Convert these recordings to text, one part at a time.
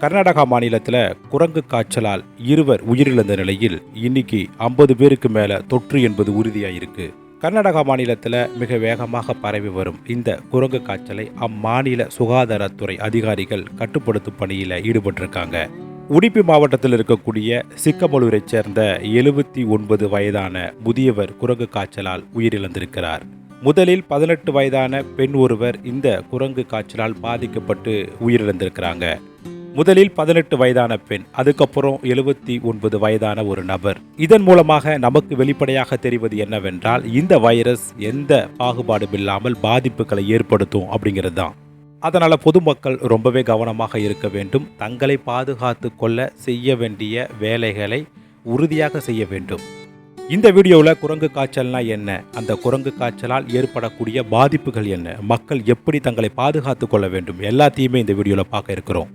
கர்நாடகா மாநிலத்தில் குரங்கு காய்ச்சலால் இருவர் உயிரிழந்த நிலையில் இன்னைக்கு ஐம்பது பேருக்கு மேலே தொற்று என்பது உறுதியாயிருக்கு. கர்நாடகா மாநிலத்தில் மிக வேகமாக பரவி வரும் இந்த குரங்கு காய்ச்சலை அம்மாநில சுகாதாரத்துறை அதிகாரிகள் கட்டுப்படுத்தும் பணியில் ஈடுபட்டிருக்காங்க. உடுப்பி மாவட்டத்தில் இருக்கக்கூடிய சிக்கமலூரைச் சேர்ந்த எழுபத்தி ஒன்பது வயதான முதியவர் குரங்கு காய்ச்சலால் உயிரிழந்திருக்கிறார். முதலில் பதினெட்டு வயதான பெண் ஒருவர் இந்த குரங்கு காய்ச்சலால் பாதிக்கப்பட்டு உயிரிழந்திருக்கிறாங்க. முதலில் பதினெட்டு வயதான பெண் அதுக்கப்புறம் எழுபத்தி ஒன்பது வயதான ஒரு நபர். இதன் மூலமாக நமக்கு வெளிப்படையாக தெரிவது என்னவென்றால் இந்த வைரஸ் எந்த பாகுபாடும் இல்லாமல் பாதிப்புகளை ஏற்படுத்தும் அப்படிங்கிறது தான். அதனால் பொதுமக்கள் ரொம்பவே கவனமாக இருக்க வேண்டும். தங்களை பாதுகாத்து கொள்ள செய்ய வேண்டிய வேலைகளை உறுதியாக செய்ய வேண்டும். இந்த வீடியோவில் குரங்கு காய்ச்சல்னா என்ன? அந்த குரங்கு காய்ச்சலால் ஏற்படக்கூடிய பாதிப்புகள் என்ன? மக்கள் எப்படி தங்களை பாதுகாத்து கொள்ள வேண்டும்? எல்லாத்தையுமே இந்த வீடியோவில் பார்க்க இருக்கிறோம்.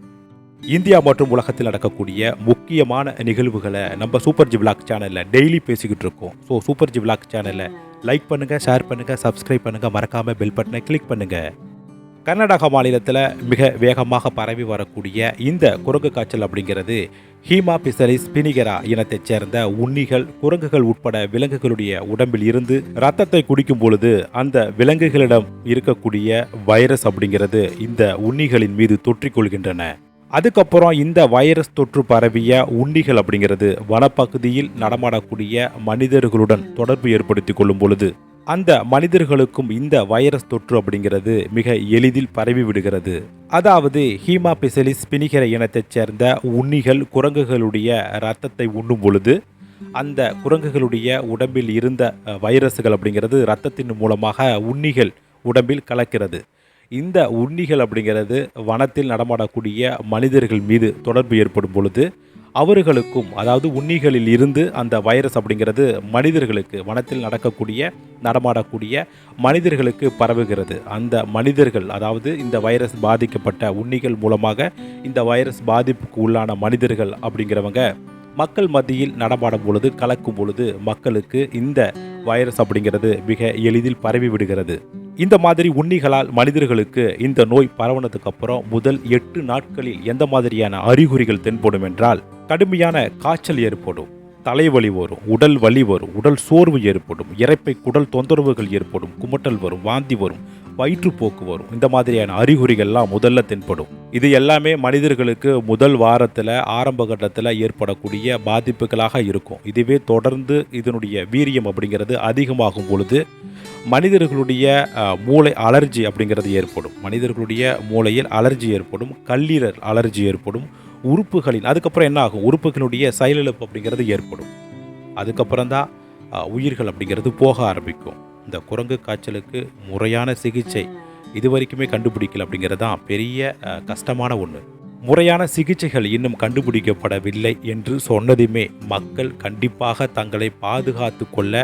இந்தியா மற்றும் உலகத்தில் நடக்கக்கூடிய முக்கியமான நிகழ்வுகளை நம்ம சூப்பர் ஜி விளாக் சேனலில் டெய்லி பேசிக்கிட்டு இருக்கோம். ஸோ சூப்பர் ஜி விளாக் சேனலை லைக் பண்ணுங்கள் ஷேர் பண்ணுங்கள் சப்ஸ்கிரைப் பண்ணுங்கள் மறக்காமல் பெல் பட்டனை கிளிக் பண்ணுங்கள் கர்நாடகா மாநிலத்தில் மிக வேகமாக பரவி வரக்கூடிய இந்த குரங்கு காய்ச்சல் அப்படிங்கிறது ஹீமா பிசரிஸ் பினிகரா இனத்தைச் சேர்ந்த உண்ணிகள் குரங்குகள் உட்பட விலங்குகளுடைய உடம்பில் இருந்து ரத்தத்தை குடிக்கும் பொழுது அந்த விலங்குகளிடம் இருக்கக்கூடிய வைரஸ் அப்படிங்கிறது இந்த உண்ணிகளின் மீது தொற்றிக்கொள்கின்றன. அதுக்கப்புறம் இந்த வைரஸ் தொற்று பரவிய உண்ணிகள் அப்படிங்கிறது வனப்பகுதியில் நடமாடக்கூடிய மனிதர்களுடன் தொடர்பு ஏற்படுத்தி கொள்ளும் பொழுது அந்த மனிதர்களுக்கும் இந்த வைரஸ் தொற்று அப்படிங்கிறது மிக எளிதில் பரவி விடுகிறது. அதாவது ஹீமா பிசலிஸ் பினிகர இனத்தைச் சேர்ந்த உண்ணிகள் குரங்குகளுடைய இரத்தத்தை உண்ணும் பொழுது அந்த குரங்குகளுடைய உடம்பில் இருந்த வைரஸுகள் வைரஸ்கள் அப்படிங்கிறது இரத்தத்தின் மூலமாக உண்ணிகள் உடம்பில் கலக்கிறது. இந்த உண்ணிகள் அப்படிங்கிறது வனத்தில் நடமாடக்கூடிய மனிதர்கள் மீது தொடர்பு ஏற்படும் பொழுது அவர்களுக்கும் அதாவது உண்ணிகளில் இருந்து அந்த வைரஸ் அப்படிங்கிறது மனிதர்களுக்கு வனத்தில் நடக்கக்கூடிய நடமாடக்கூடிய மனிதர்களுக்கு பரவுகிறது. அந்த மனிதர்கள் அதாவது இந்த வைரஸ் பாதிக்கப்பட்ட உண்ணிகள் மூலமாக இந்த வைரஸ் பாதிப்புக்கு உள்ளான மனிதர்கள் அப்படிங்கிறவங்க மக்கள் மத்தியில் நடமாடும் பொழுது கலக்கும் பொழுது மக்களுக்கு இந்த வைரஸ் அப்படிங்கிறது மிக எளிதில் பரவி விடுகிறது. இந்த மாதிரி உண்ணிகளால் மனிதர்களுக்கு இந்த நோய் பரவனதுக்கு அப்புறம் முதல் எட்டு நாட்களில் எந்த மாதிரியான அறிகுறிகள் தென்படும் என்றால் கடுமையான காய்ச்சல் ஏற்படும் தலைவலி வரும் உடல் வலி வரும் உடல் சோர்வு ஏற்படும் இறைப்பை குடல் தொந்தரவுகள் ஏற்படும் குமட்டல் வரும் வாந்தி வரும் வயிற்றுப்போக்கு வரும். இந்த மாதிரியான அறிகுறிகள்லாம் முதல்ல தென்படும். இது எல்லாமே மனிதர்களுக்கு முதல் வாரத்தில் ஆரம்ப கட்டத்தில் ஏற்படக்கூடிய பாதிப்புகளாக இருக்கும். இதுவே தொடர்ந்து இதனுடைய வீரியம் அப்படிங்கிறது அதிகமாகும் பொழுது மனிதர்களுடைய மூளை அலர்ஜி அப்படிங்கிறது ஏற்படும். மனிதர்களுடைய மூளையில் அலர்ஜி ஏற்படும் கல்லீரல் அலர்ஜி ஏற்படும் உறுப்புகளின் அதுக்கப்புறம் என்ன ஆகும்? உறுப்புகளுடைய செயலிழப்பு அப்படிங்கிறது ஏற்படும். அதுக்கப்புறம் தான் உயிர்கள் அப்படிங்கிறது போக ஆரம்பிக்கும். இந்த குரங்கு காய்ச்சலுக்கு முறையான சிகிச்சை இது வரைக்குமே கண்டுபிடிக்கல அப்படிங்கிறது தான் பெரிய கஷ்டமான ஒன்று முறையான சிகிச்சைகள் இன்னும் கண்டுபிடிக்கப்படவில்லை என்று சொன்னதுமே மக்கள் கண்டிப்பாக தங்களை பாதுகாத்து கொள்ள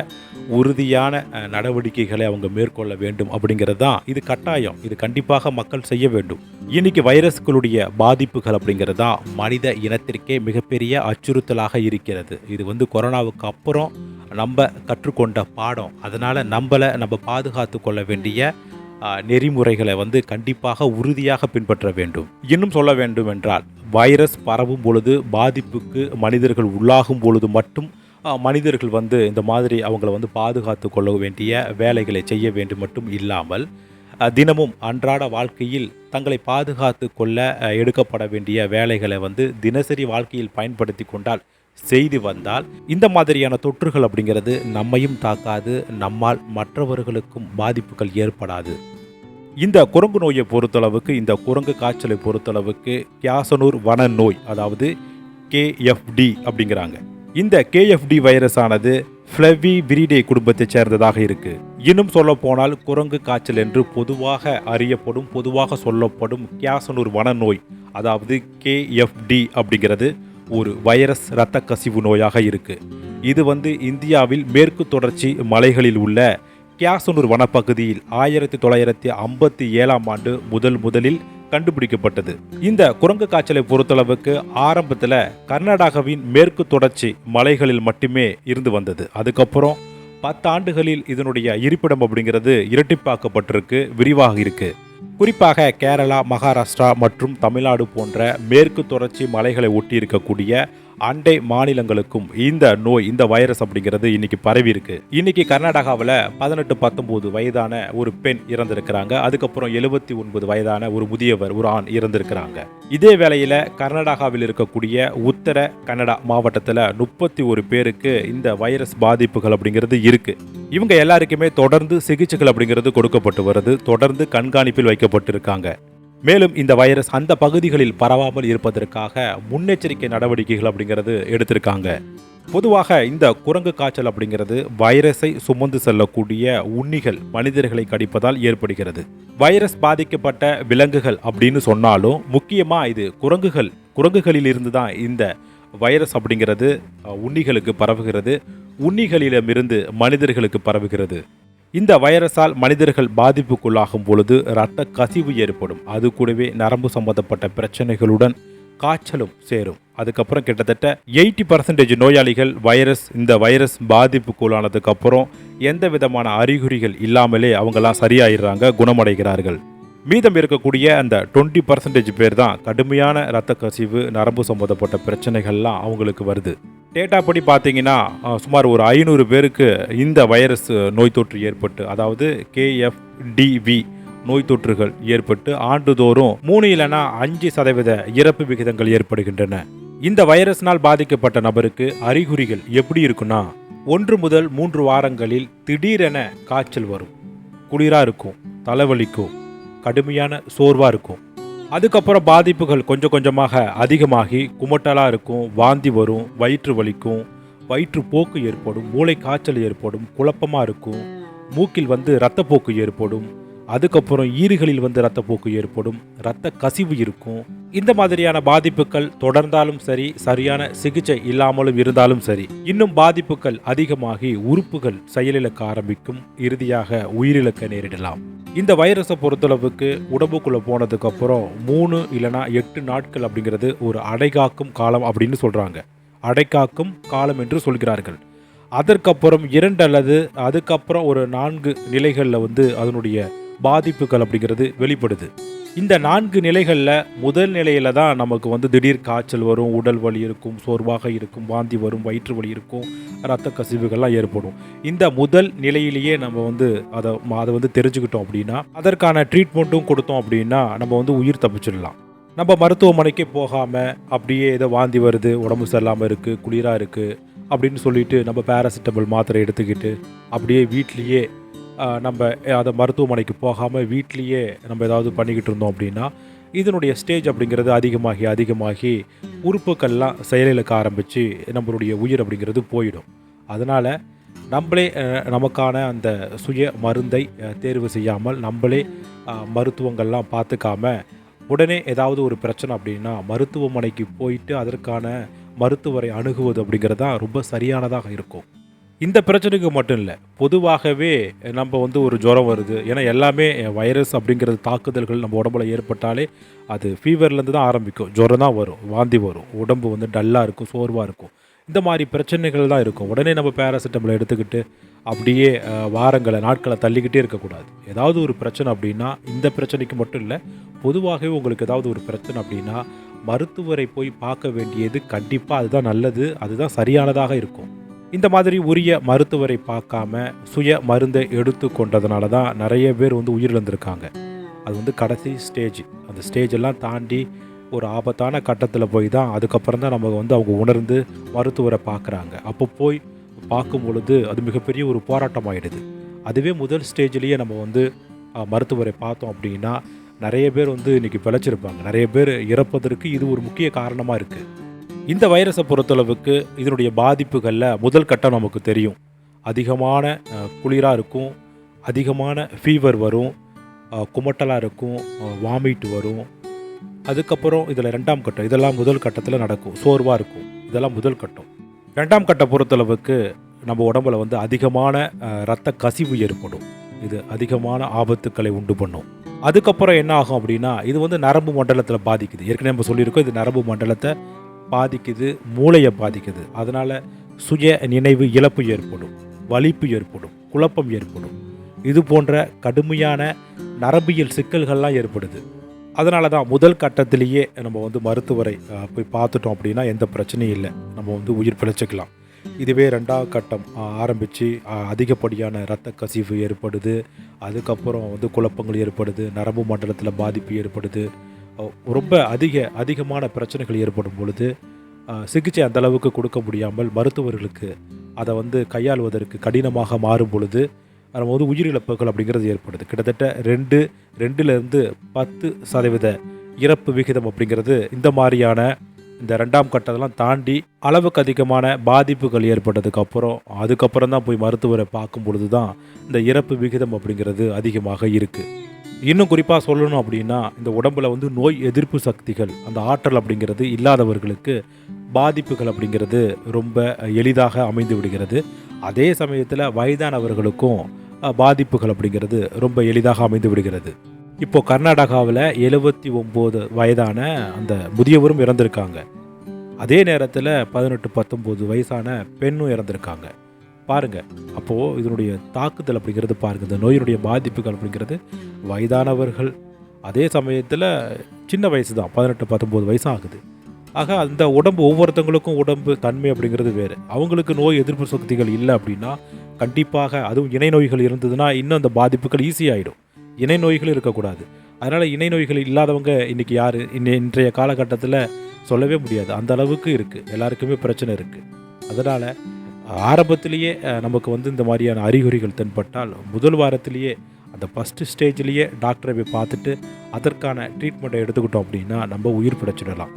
உறுதியான நடவடிக்கைகளை அவங்க மேற்கொள்ள வேண்டும் அப்படிங்கிறது தான் இது கட்டாயம். இது கண்டிப்பாக மக்கள் செய்ய வேண்டும். இன்னைக்கு வைரஸ்களுடைய பாதிப்புகள் அப்படிங்கிறது தான் மனித இனத்திற்கே மிகப்பெரிய அச்சுறுத்தலாக இருக்கிறது. இது வந்து கொரோனாவுக்கு அப்புறம் நம்ம கற்றுக்கொண்ட பாடம். அதனால் நம்மளை நம்ம பாதுகாத்து கொள்ள வேண்டிய நெறிமுறைகளை வந்து கண்டிப்பாக உறுதியாக பின்பற்ற வேண்டும். இன்னும் சொல்ல வேண்டும் என்றால் வைரஸ் பரவும் பொழுது பாதிப்புக்கு மனிதர்கள் உள்ளாகும் பொழுது மட்டும் மனிதர்கள் வந்து இந்த மாதிரி அவங்கள வந்து பாதுகாத்து கொள்ள வேண்டிய வேலைகளை செய்ய வேண்டும் மட்டும் இல்லாமல் தினமும் அன்றாட வாழ்க்கையில் தங்களை பாதுகாத்து கொள்ள எடுக்கப்பட வேண்டிய வேலைகளை வந்து தினசரி வாழ்க்கையில் பயன்படுத்தி கொண்டால் செய்து வந்தால் இந்த மாதிரியான தொற்றுகள் அப்படிங்கிறது நம்மையும் தாக்காது நம்மால் மற்றவர்களுக்கும் பாதிப்புகள் ஏற்படாது. இந்த குரங்கு நோயை பொறுத்தளவுக்கு இந்த குரங்கு காய்ச்சலை பொறுத்தளவுக்கு கியாசனூர் வன நோய் அதாவது கேஎஃப்டி அப்படிங்கிறாங்க. இந்த கேஎஃப்டி வைரஸ் ஆனது ஃப்ளவி விரிடே குடும்பத்தைச் சேர்ந்ததாக இருக்கு. இன்னும் சொல்ல போனால் குரங்கு காய்ச்சல் என்று பொதுவாக அறியப்படும் பொதுவாக சொல்லப்படும் கியாசனூர் வன நோய் அதாவது கேஎஃப்டி அப்படிங்கிறது ஒரு வைரஸ் இரத்த கசிவு நோயாக இருக்கு. இது வந்து இந்தியாவில் மேற்கு தொடர்ச்சி மலைகளில் உள்ள கியாசனூர் வனப்பகுதியில் ஆயிரத்தி தொள்ளாயிரத்தி ஐம்பத்தி ஏழாம் ஆண்டு முதல் முதலில் கண்டுபிடிக்கப்பட்டது. இந்த குரங்கு காய்ச்சலை பொறுத்தளவுக்கு ஆரம்பத்தில் கர்நாடகாவின் மேற்கு தொடர்ச்சி மலைகளில் மட்டுமே இருந்து வந்தது. அதுக்கப்புறம் பத்தாண்டுகளில் இதனுடைய இருப்பிடம் அப்படிங்கிறது இரட்டிப்பாக்கப்பட்டிருக்கு விரிவாக இருக்குது குறிப்பாக கேரளா மகாராஷ்டிரா மற்றும் தமிழ்நாடு போன்ற மேற்கு தொடர்ச்சி மலைகளை ஒட்டி இருக்கக்கூடிய அண்டை மாநிலங்களுக்கும் இந்த நோய் இந்த வைரஸ் அப்படிங்கிறது இன்னைக்கு பரவி இருக்கு. இன்னைக்கு கர்நாடகாவில் பதினெட்டு பத்தொன்பது வயதான ஒரு பெண் இறந்திருக்கிறாங்க. அதுக்கப்புறம் எழுபத்தி ஒன்பது வயதான ஒரு முதியவர் ஒரு ஆண் இறந்திருக்கிறாங்க. இதே வேளையில கர்நாடகாவில் இருக்கக்கூடிய உத்தர கன்னடா மாவட்டத்தில் முப்பத்தி ஒரு பேருக்கு இந்த வைரஸ் பாதிப்புகள் அப்படிங்கிறது இருக்கு. இவங்க எல்லாருக்குமே தொடர்ந்து சிகிச்சைகள் அப்படிங்கிறது கொடுக்கப்பட்டு வருது. தொடர்ந்து கண்காணிப்பில் வைக்கப்பட்டிருக்காங்க. மேலும் இந்த வைரஸ் அந்த பகுதிகளில் பரவாமல் இருப்பதற்காக முன்னெச்சரிக்கை நடவடிக்கைகள் அப்படிங்கிறது எடுத்திருக்காங்க. பொதுவாக இந்த குரங்கு காய்ச்சல் அப்படிங்கிறது வைரஸை சுமந்து செல்லக்கூடிய உண்ணிகள் மனிதர்களை கடிப்பதால் ஏற்படுகிறது. வைரஸ் பாதிக்கப்பட்ட விலங்குகள் அப்படின்னு சொன்னாலும் முக்கியமாக இது குரங்குகள் குரங்குகளில் இருந்து தான் இந்த வைரஸ் அப்படிங்கிறது உண்ணிகளுக்கு பரவுகிறது. உண்ணிகளிடமிருந்து மனிதர்களுக்கு பரவுகிறது. இந்த வைரஸால் மனிதர்கள் பாதிப்புக்குள்ளாகும் பொழுது இரத்த கசிவு ஏற்படும். அது கூடவே நரம்பு சம்பந்தப்பட்ட பிரச்சனைகளுடன் காய்ச்சலும் சேரும். அதுக்கப்புறம் கிட்டத்தட்ட எயிட்டி பர்சன்டேஜ் நோயாளிகள் வைரஸ் இந்த வைரஸ் பாதிப்புக்குள்ளானதுக்கப்புறம் எந்த விதமான அறிகுறிகள் இல்லாமலே அவங்கெல்லாம் சரியாயிடுறாங்க குணமடைகிறார்கள். மீதம் இருக்கக்கூடிய அந்த டுவெண்ட்டி பர்சன்டேஜ் பேர் தான் கடுமையான இரத்த கசிவு நரம்பு சம்மந்தப்பட்ட பிரச்சனைகள்லாம் அவங்களுக்கு வருது. டேட்டா படி பார்த்தீங்கன்னா சுமார் ஒரு ஐநூறு பேருக்கு இந்த வைரஸ் நோய் தொற்று ஏற்பட்டு அதாவது கேஎஃப்டிவி நோய் தொற்றுகள் ஏற்பட்டு ஆண்டுதோறும் மூணு இல்லைனா அஞ்சு சதவீத இறப்பு விகிதங்கள் ஏற்படுகின்றன. இந்த வைரஸ்னால் பாதிக்கப்பட்ட நபருக்கு அறிகுறிகள் எப்படி இருக்குன்னா ஒன்று முதல் மூன்று வாரங்களில் திடீரென காய்ச்சல் வரும். குளிராக இருக்கும் தலைவலிக்கும் கடுமையான சோர்வாக இருக்கும். அதுக்கப்புறம் பாதிப்புகள் கொஞ்சம் கொஞ்சமாக அதிகமாகி குமட்டலாக இருக்கும் வாந்தி வரும் வயிற்று வலிக்கும் வயிற்றுப்போக்கு ஏற்படும் மூளை காய்ச்சல் ஏற்படும் குழப்பமாக இருக்கும் மூக்கில் வந்து இரத்தப்போக்கு ஏற்படும் அதுக்கப்புறம் ஈறுகளில் வந்து ரத்தப்போக்கு ஏற்படும் இரத்த கசிவு இருக்கும். இந்த மாதிரியான பாதிப்புகள் தொடர்ந்தாலும் சரி சரியான சிகிச்சை இல்லாமலும் இருந்தாலும் சரி இன்னும் பாதிப்புகள் அதிகமாகி உறுப்புகள் செயலிழக்க ஆரம்பிக்கும். இறுதியாக உயிரிழக்க நேரிடலாம். இந்த வைரஸை பொறுத்தளவுக்கு உடம்புக்குள்ளே போனதுக்கப்புறம் மூணு இல்லைனா எட்டு நாட்கள் அப்படிங்கிறது ஒரு அடைகாக்கும் காலம் அப்படின்னு சொல்கிறாங்க அடைக்காக்கும் காலம் என்று சொல்கிறார்கள். அதற்கப்புறம் இரண்டு அல்லது அதுக்கப்புறம் ஒரு நான்கு நிலைகளில் வந்து அதனுடைய பாதிப்புகள் அப்படிங்கிறது வெளிப்படுது. இந்த நான்கு நிலைகளில் முதல் நிலையில் தான் நமக்கு வந்து திடீர் காய்ச்சல் வரும் உடல் வலி இருக்கும் சோர்வாக இருக்கும் வாந்தி வரும் வயிற்று வலி இருக்கும் ரத்த கசிவுகள்லாம் ஏற்படும். இந்த முதல் நிலையிலேயே நம்ம வந்து அதை அதை வந்து தெரிஞ்சுக்கிட்டோம் அப்படின்னா அதற்கான ட்ரீட்மெண்ட்டும் கொடுத்தோம் அப்படின்னா நம்ம வந்து உயிர் தப்பிச்சிடலாம். நம்ம மருத்துவமனைக்கு போகாமல் அப்படியே ஏதோ வாந்தி வருது உடம்பு சரியில்லாமல் இருக்குது குளிராக இருக்குது அப்படின்னு சொல்லிட்டு நம்ம பேராசிட்டமல் மாத்திரை எடுத்துக்கிட்டு அப்படியே வீட்லேயே நம்ம அதை மருத்துவமனைக்கு போகாமல் வீட்லேயே நம்ம ஏதாவது பண்ணிக்கிட்டு இருந்தோம் அப்படின்னா இதனுடைய ஸ்டேஜ் அப்படிங்கிறது அதிகமாகி அதிகமாகி உறுப்புக்கள்லாம் செயலிழக்க ஆரம்பித்து நம்மளுடைய உயிர் அப்படிங்கிறது போயிடும். அதனால் நம்மளே நமக்கான அந்த சுய மருந்தை தேர்வு செய்யாமல் நம்மளே மருத்துவங்கள்லாம் பார்த்துக்காம உடனே ஏதாவது ஒரு பிரச்சனை அப்படின்னா மருத்துவமனைக்கு போயிட்டு அதற்கான மருத்துவரை அணுகுவது அப்படிங்கிறது தான் ரொம்ப சரியானதாக இருக்கும். இந்த பிரச்சனைக்கு மட்டும் இல்லை பொதுவாகவே நம்ம வந்து ஒரு ஜுரம் வருது. ஏன்னா எல்லாமே வைரஸ் அப்படிங்கிறது தாக்குதல்கள் நம்ம உடம்புல ஏற்பட்டாலே அது ஃபீவர்லேருந்து தான் ஆரம்பிக்கும். ஜுரம் தான் வரும் வாந்தி வரும். உடம்பு வந்து டல்லாக இருக்கும் சோர்வாக இருக்கும். இந்த மாதிரி பிரச்சனைகள் தான் இருக்கும். உடனே நம்ம பேராசிட்டமல் எடுத்துக்கிட்டு அப்படியே வாரங்களை நாட்களை தள்ளிக்கிட்டே இருக்கக்கூடாது. ஏதாவது ஒரு பிரச்சனை அப்படின்னா இந்த பிரச்சனைக்கு மட்டும் இல்லை பொதுவாகவே உங்களுக்கு ஏதாவது ஒரு பிரச்சனை அப்படின்னா மருத்துவரை போய் பார்க்க வேண்டியது கண்டிப்பாக அதுதான் நல்லது அதுதான் சரியானதாக இருக்கும். இந்த மாதிரி உரிய மருத்துவரை பார்க்காம சுய மருந்தை எடுத்து கொண்டதுனால தான் நிறைய பேர் வந்து உயிரிழந்திருக்காங்க. அது வந்து கடைசி ஸ்டேஜ் அந்த ஸ்டேஜ் எல்லாம் தாண்டி ஒரு ஆபத்தான கட்டத்தில் போய் தான் அதுக்கப்புறம் தான் நம்ம வந்து அவங்க உணர்ந்து மருத்துவரை பார்க்குறாங்க. அப்போ போய் பார்க்கும் பொழுது அது மிகப்பெரிய ஒரு போராட்டம் ஆகிடுது அதுவே முதல் ஸ்டேஜ்லேயே நம்ம வந்து மருத்துவரை பார்த்தோம் அப்படின்னா நிறைய பேர் வந்து இன்றைக்கி பிழைச்சிருப்பாங்க. நிறைய பேர் இறப்பதற்கு இது ஒரு முக்கிய காரணமாக இருக்குது இந்த வைரஸை பொறுத்தளவுக்கு இதனுடைய பாதிப்புகளில் முதல் கட்டம் நமக்கு தெரியும். அதிகமான குளிராக இருக்கும் அதிகமான ஃபீவர் வரும் குமட்டலாக இருக்கும் வாமிட் வரும். அதுக்கப்புறம் இதில் ரெண்டாம் கட்டம் இதெல்லாம் முதல் கட்டத்தில் நடக்கும் சோர்வாக இருக்கும். இதெல்லாம் முதல் கட்டம். ரெண்டாம் கட்ட பொறுத்தளவுக்கு நம்ம உடம்புல வந்து அதிகமான ரத்த கசிவு ஏற்படும். இது அதிகமான ஆபத்துக்களை உண்டு பண்ணும். அதுக்கப்புறம் என்ன ஆகும் அப்படின்னா இது வந்து நரம்பு மண்டலத்தில் பாதிக்குது. ஏற்கனவே நம்ம சொல்லியிருக்கோம் இது நரம்பு மண்டலத்தை பாதிக்குது மூளையை பாதிக்குது. அதனால் சுய நினைவு இழப்பு ஏற்படும் வலிப்பு ஏற்படும் குழப்பம் ஏற்படும். இது போன்ற கடுமையான நரம்பியல் சிக்கல்கள்லாம் ஏற்படுது. அதனால தான் முதல் கட்டத்திலேயே நம்ம வந்து மருத்துவரை போய் பார்த்துட்டோம் அப்படின்னா எந்த பிரச்சனையும் இல்லை. நம்ம வந்து உயிர் பிழைச்சிக்கலாம். இதுவே ரெண்டாவது கட்டம் ஆரம்பித்து அதிகப்படியான இரத்த கசிவு ஏற்படுது. அதுக்கப்புறம் வந்து குழப்பங்கள் ஏற்படுது நரம்பு மண்டலத்தில் பாதிப்பு ஏற்படுது. ரொம்ப அதிக அதிகமான பிரச்சனைகள் ஏற்படும் பொழுது சிகிச்சை அந்த அளவுக்கு கொடுக்க முடியாமல் மருத்துவர்களுக்கு அதை வந்து கையாளுவதற்கு கடினமாக மாறும் பொழுது நம்ம வந்து உயிரிழப்புகள் அப்படிங்கிறது ஏற்படுது. கிட்டத்தட்ட ரெண்டு ரெண்டுலேருந்து பத்து சதவீத இறப்பு விகிதம் அப்படிங்கிறது இந்த மாதிரியான இந்த ரெண்டாம் கட்டத்தெல்லாம் தாண்டி அளவுக்கு அதிகமான பாதிப்புகள் ஏற்பட்டதுக்கப்புறம் அதுக்கப்புறம் தான் போய் மருத்துவரை பார்க்கும் பொழுது தான் இந்த இறப்பு விகிதம் அப்படிங்கிறது அதிகமாக இருக்குது இன்னும் குறிப்பாக சொல்லணும் அப்படின்னா இந்த உடம்புல வந்து நோய் எதிர்ப்பு சக்திகள் அந்த ஆற்றல் அப்படிங்கிறது இல்லாதவர்களுக்கு பாதிப்புகள் அப்படிங்கிறது ரொம்ப எளிதாக அமைந்து விடுகிறது. அதே சமயத்தில் வயதானவர்களுக்கும் பாதிப்புகள் அப்படிங்கிறது ரொம்ப எளிதாக அமைந்து விடுகிறது. இப்போ கர்நாடகாவில் எழுபத்தி ஒம்பது வயதான அந்த முதியவரும் இறந்திருக்காங்க. அதே நேரத்தில் பதினெட்டு பத்தொம்போது வயசான பெண்ணும் இறந்திருக்காங்க. பாருங்கள் அப்போது இதனுடைய தாக்குதல் அப்படிங்கிறது பாருங்கள் இந்த நோயினுடைய பாதிப்புகள் அப்படிங்கிறது வயதானவர்கள் அதே சமயத்தில் சின்ன வயசு தான் பதினெட்டு பத்தொம்போது வயசு ஆகுது ஆக அந்த உடம்பு ஒவ்வொருத்தங்களுக்கும் உடம்பு தன்மை அப்படிங்கிறது வேறு. அவங்களுக்கு நோய் எதிர்ப்பு சக்திகள் இல்லை அப்படின்னா கண்டிப்பாக அதுவும் இணை நோய்கள் இருந்ததுன்னா இன்னும் அந்த பாதிப்புகள் ஈஸியாகிடும் இணை நோய்கள் இருக்கக்கூடாது. அதனால் இணை நோய்கள் இல்லாதவங்க இன்றைக்கி யார்? இன்னை இன்றைய காலகட்டத்தில் சொல்லவே முடியாது. அந்த அளவுக்கு இருக்குது எல்லாருக்குமே பிரச்சனை இருக்குது அதனால் ஆரம்பத்திலேயே நமக்கு வந்து இந்த மாதிரியான அறிகுறிகள் தென்பட்டால் முதல் வாரத்திலேயே அந்த ஃபஸ்ட்டு ஸ்டேஜ்லேயே டாக்டரை போய் பார்த்துட்டு அதற்கான ட்ரீட்மெண்ட்டை எடுத்துக்கிட்டோம் அப்படின்னா நம்ம உயிர் பிடிச்சிடலாம்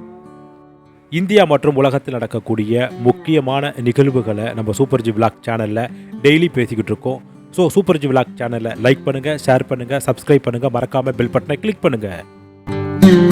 இந்தியா மற்றும் உலகத்தில் நடக்கக்கூடிய முக்கியமான நிகழ்வுகளை நம்ம சூப்பர் ஜி விளாக் சேனலில் டெய்லி பேசிக்கிட்டு இருக்கோம். ஸோ சூப்பர் ஜி விளாக் சேனலை லைக் பண்ணுங்கள் ஷேர் பண்ணுங்கள் சப்ஸ்கிரைப் பண்ணுங்கள் மறக்காமல் பெல் பட்டனை கிளிக் பண்ணுங்கள்